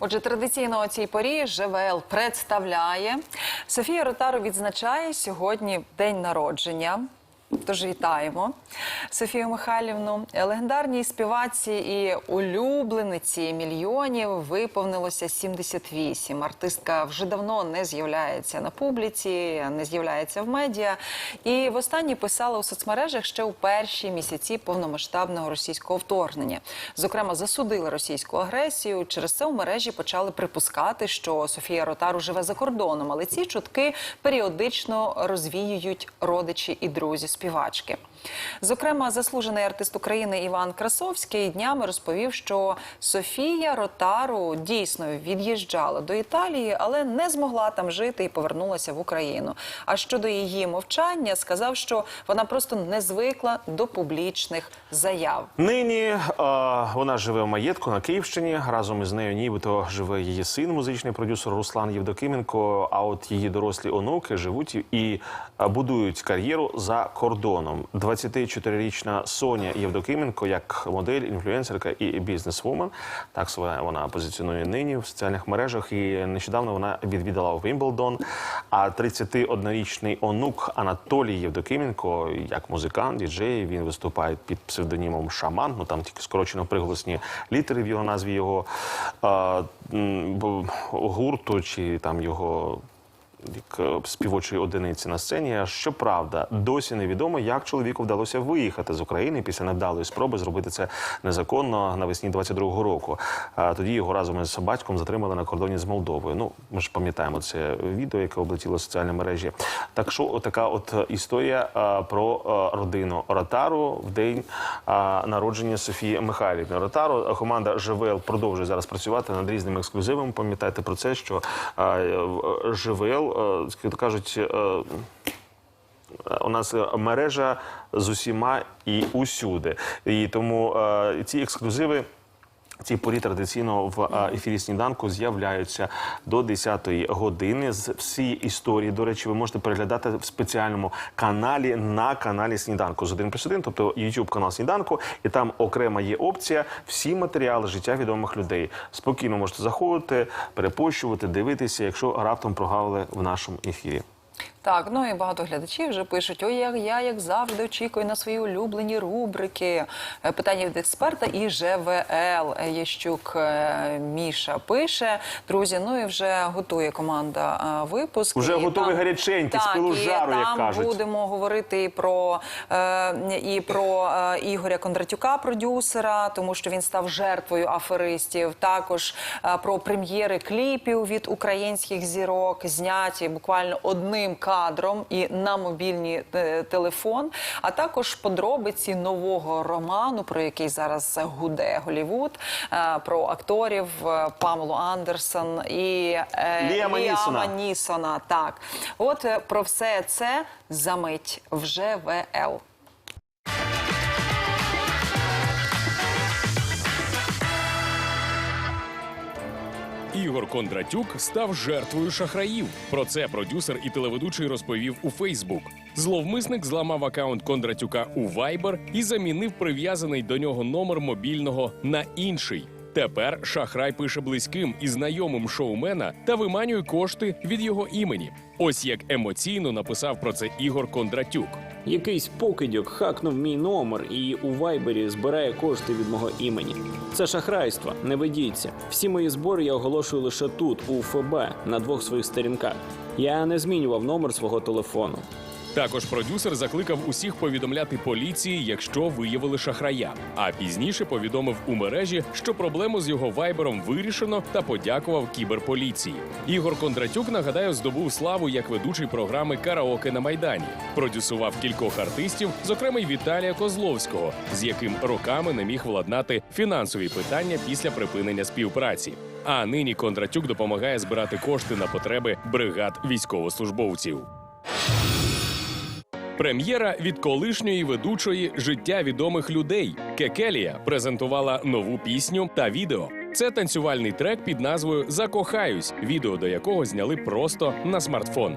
Отже, традиційно о цій порі ЖВЛ представляє Софія Ротару відзначає сьогодні день народження. Тож вітаємо Софію Михайлівну. Легендарній співаці і улюблениці мільйонів виповнилося 78. Артистка вже давно не з'являється на публіці, не з'являється в медіа. І востаннє писала у соцмережах ще у перші місяці повномасштабного російського вторгнення. Зокрема, засудила російську агресію. Через це у мережі почали припускати, що Софія Ротару живе за кордоном, але ці чутки періодично розвіюють родичі і друзі співачки. Зокрема, заслужений артист України Іван Красовський днями розповів, що Софія Ротару дійсно від'їжджала до Італії, але не змогла там жити і повернулася в Україну. А щодо її мовчання, сказав, що вона просто не звикла до публічних заяв. Нині е, вона живе в маєтку на Київщині. Разом із нею нібито живе її син, музичний продюсер Руслан Євдокименко. А от її дорослі онуки живуть і е, будують кар'єру за кордоном. 24-річна Соня Євдокименко, як модель, інфлюенсерка і бізнесвумен. Так себе вона позиціонує нині в соціальних мережах. І нещодавно вона відвідала Вімблдон. А 31-річний онук Анатолій Євдокименко, як музикант, діджей, він виступає під псевдонімом Шаман. Ну там тільки скорочено приголосні літери в його назві його е, гурту чи там його як е, співочої одиниці на сцені. Щоправда, досі невідомо, як чоловіку вдалося виїхати з України після невдалої спроби зробити це незаконно навесні 22-го року. А Тоді його разом із батьком затримали на кордоні з Молдовою. Ну, ми ж пам'ятаємо це відео, яке облетіло соціальні мережі. Так що, така от історія а, про а, родину Ротару в день а, народження Софії Михайлівни. Ротару команда ЖВЛ продовжує зараз працювати над різними ексклюзивами. Пам'ятайте про це, що а, е, ЖВЛ, е, як кажуть. е, у нас е, мережа з усіма і усюди. І тому е, ці ексклюзиви. Ці порі традиційно в е, ефірі сніданку з'являються до 10-ї години. З всі історії, до речі, ви можете переглядати в спеціальному каналі на каналі Сніданку з 1 плюс 1, тобто YouTube канал Сніданку, і там окрема є опція всі матеріали життя відомих людей. Спокійно можете заходити, перепощувати, дивитися, якщо раптом прогавили в нашому ефірі. Так, ну і багато глядачів вже пишуть: ой, я, я як завжди очікую на свої улюблені рубрики. Е, Питання від експерта і ЖВЛ. Е, Єщук е, Міша пише. Друзі, ну і вже готує команда е, випуск. Вже І готовий там- гаряченький, з так, пилу і жару, як там кажуть. будемо говорити і про, е, і про е, Ігоря Кондратюка, продюсера, тому що він став жертвою аферистів. Також е, про прем'єри кліпів від українських зірок, зняті буквально одним кадром і на мобільний е, телефон. А також подробиці нового роману, про який зараз гуде Голівуд, е, про акторів е, Памелу Андерсон і Ліама Нісона. Нісона. Так, от про все це за мить в ЖВЛ. Ігор Кондратюк став жертвою шахраїв. Про це продюсер і телеведучий розповів у Фейсбук. Зловмисник зламав акаунт Кондратюка у Viber і замінив прив'язаний до нього номер мобільного на інший. Тепер шахрай пише близьким і знайомим шоумена та виманює кошти від його імені. Ось як емоційно написав про це Ігор Кондратюк. Якийсь покидьок хакнув мій номер і у вайбері збирає кошти від мого імені. Це шахрайство, не ведіться. Всі мої збори я оголошую лише тут, у ФБ, на двох своїх сторінках. Я не змінював номер свого телефону. Також продюсер закликав усіх повідомляти поліції, якщо виявили шахрая. А пізніше повідомив у мережі, що проблему з його вайбером вирішено та подякував кіберполіції. Ігор Кондратюк нагадаю, здобув славу як ведучий програми Караоке на майдані. Продюсував кількох артистів, зокрема й Віталія Козловського, з яким роками не міг владнати фінансові питання після припинення співпраці. А нині Кондратюк допомагає збирати кошти на потреби бригад військовослужбовців. Прем'єра від колишньої ведучої життя відомих людей Кекелія презентувала нову пісню та відео. Це танцювальний трек під назвою Закохаюсь, відео до якого зняли просто на смартфон.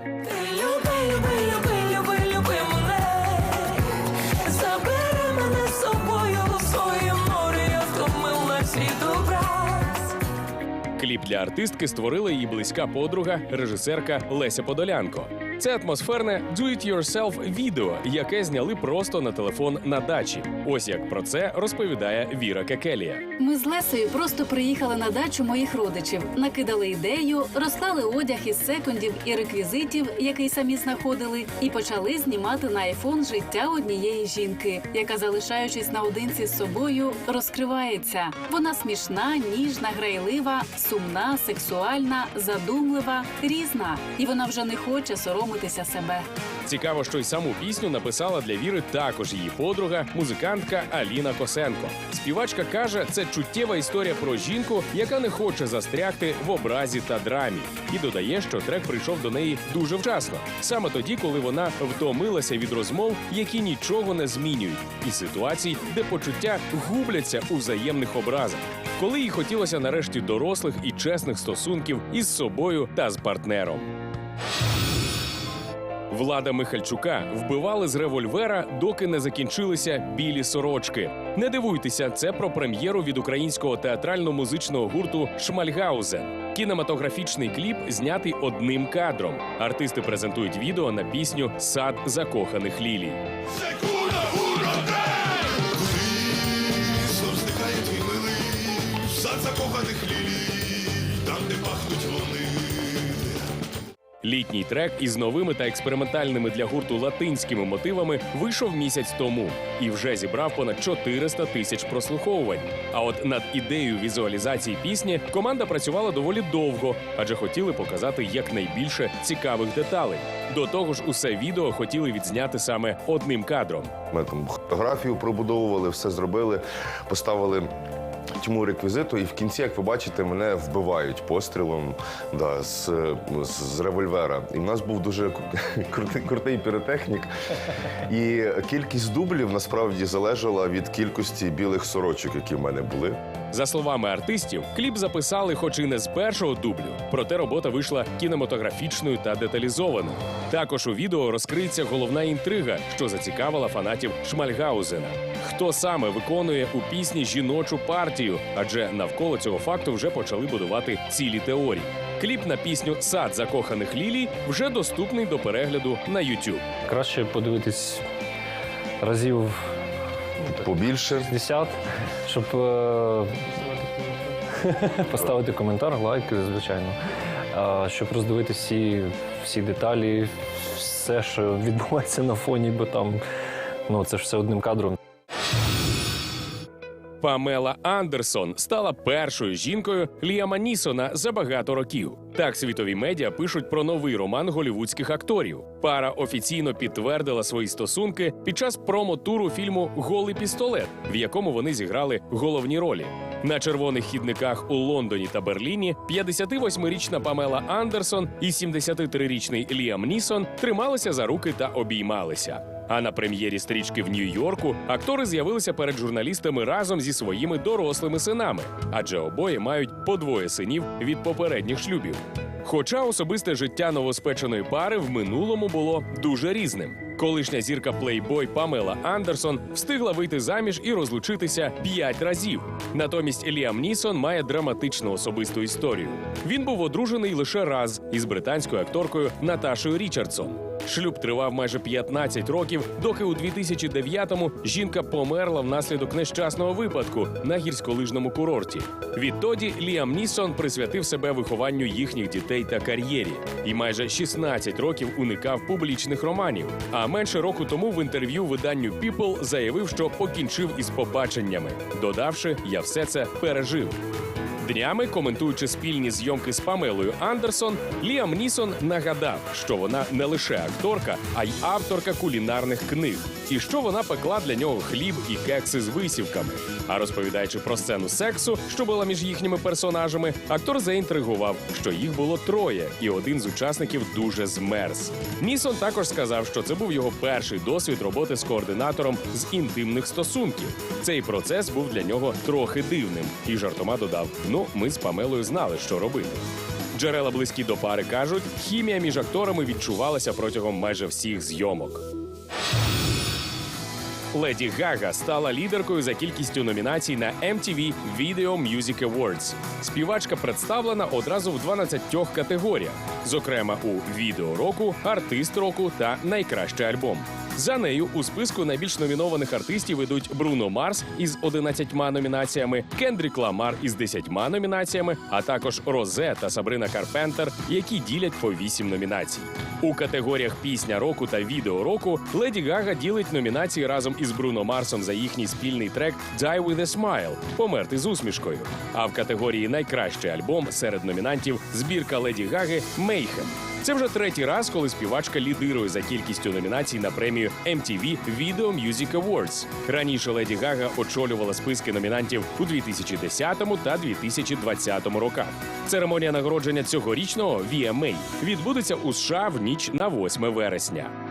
Кліп для артистки створила її близька подруга, режисерка Леся Подолянко. Це атмосферне do-it-yourself відео, яке зняли просто на телефон на дачі. Ось як про це розповідає Віра Кекелія. Ми з Лесею просто приїхали на дачу моїх родичів, накидали ідею, розклали одяг із секундів і реквізитів, який самі знаходили, і почали знімати на айфон життя однієї жінки, яка, залишаючись наодинці з собою, розкривається. Вона смішна, ніжна, грайлива, сумна, сексуальна, задумлива, різна, і вона вже не хоче соромитися себе. Цікаво, що й саму пісню написала для Віри також її подруга, музикантка Аліна Косенко. Співачка каже, це чуттєва історія про жінку, яка не хоче застрягти в образі та драмі, і додає, що трек прийшов до неї дуже вчасно, саме тоді, коли вона втомилася від розмов, які нічого не змінюють, і ситуацій, де почуття губляться у взаємних образах. Коли їй хотілося нарешті дорослих і чесних стосунків із собою та з партнером. Влада Михальчука вбивали з револьвера, доки не закінчилися білі сорочки. Не дивуйтеся, це про прем'єру від українського театрально-музичного гурту Шмальгаузен. Кінематографічний кліп знятий одним кадром. Артисти презентують відео на пісню Сад закоханих лілій. Сад закоханих лілій, там, де пахнуть вони. Літній трек із новими та експериментальними для гурту латинськими мотивами вийшов місяць тому і вже зібрав понад 400 тисяч прослуховувань. А от над ідеєю візуалізації пісні команда працювала доволі довго, адже хотіли показати якнайбільше цікавих деталей. До того ж, усе відео хотіли відзняти саме одним кадром. Ми там фотографію пробудовували, все зробили, поставили тьму реквізиту, і в кінці, як ви бачите, мене вбивають пострілом да, з, з, револьвера. І в нас був дуже крутий, крутий піротехнік. І кількість дублів насправді залежала від кількості білих сорочок, які в мене були. За словами артистів, кліп записали, хоч і не з першого дублю, проте робота вийшла кінематографічною та деталізованою. Також у відео розкриється головна інтрига, що зацікавила фанатів Шмальгаузена. Хто саме виконує у пісні жіночу партію? Адже навколо цього факту вже почали будувати цілі теорії. Кліп на пісню Сад закоханих лілій вже доступний до перегляду на YouTube. Краще подивитись разів Побільше 60, щоб е, поставити коментар, лайк, звичайно. Щоб роздивити всі, всі деталі, все, що відбувається на фоні, бо там ну, це ж все одним кадром. Памела Андерсон стала першою жінкою Ліама Нісона за багато років. Так світові медіа пишуть про новий роман голівудських акторів. Пара офіційно підтвердила свої стосунки під час промо-туру фільму Голий пістолет, в якому вони зіграли головні ролі. На червоних хідниках у Лондоні та Берліні 58-річна Памела Андерсон і 73-річний Ліам Нісон трималися за руки та обіймалися. А на прем'єрі стрічки в Нью-Йорку актори з'явилися перед журналістами разом зі своїми дорослими синами, адже обоє мають по двоє синів від попередніх шлюбів. Хоча особисте життя новоспеченої пари в минулому було дуже різним. Колишня зірка плейбой Памела Андерсон встигла вийти заміж і розлучитися п'ять разів. Натомість Ліам Нісон має драматичну особисту історію. Він був одружений лише раз із британською акторкою Наташою Річардсон. Шлюб тривав майже 15 років, доки у 2009-му жінка померла внаслідок нещасного випадку на гірськолижному курорті. Відтоді Ліам Нісон присвятив себе вихованню їхніх дітей та кар'єрі, і майже 16 років уникав публічних романів. А менше року тому в інтерв'ю виданню People заявив, що покінчив із побаченнями, додавши Я все це пережив. Днями, коментуючи спільні зйомки з Памелою Андерсон, Ліам Нісон нагадав, що вона не лише акторка, а й авторка кулінарних книг, і що вона пекла для нього хліб і кекси з висівками. А розповідаючи про сцену сексу, що була між їхніми персонажами, актор заінтригував, що їх було троє, і один з учасників дуже змерз. Нісон також сказав, що це був його перший досвід роботи з координатором з інтимних стосунків. Цей процес був для нього трохи дивним, і жартома додав: Ми з Памелою знали, що робити. Джерела близькі до пари кажуть, хімія між акторами відчувалася протягом майже всіх зйомок. Леді Гага стала лідеркою за кількістю номінацій на MTV Video Music Awards. Співачка представлена одразу в 12 категоріях, зокрема у відео року, артист року та найкращий альбом. За нею у списку найбільш номінованих артистів ідуть Бруно Марс із 11 номінаціями, Кендрік Ламар із 10 номінаціями, а також Розе та Сабрина Карпентер, які ділять по 8 номінацій. У категоріях пісня року та відео року Леді Гага ділить номінації разом із Бруно Марсом за їхній спільний трек «Die with a Smile» померти з усмішкою. А в категорії Найкращий альбом серед номінантів збірка Леді Гаги Мейхем. Це вже третій раз, коли співачка лідирує за кількістю номінацій на премію MTV Video Music Awards. Раніше Леді Гага очолювала списки номінантів у 2010 та 2020 роках. Церемонія нагородження цьогорічного VMA відбудеться у США в ніч на 8 вересня.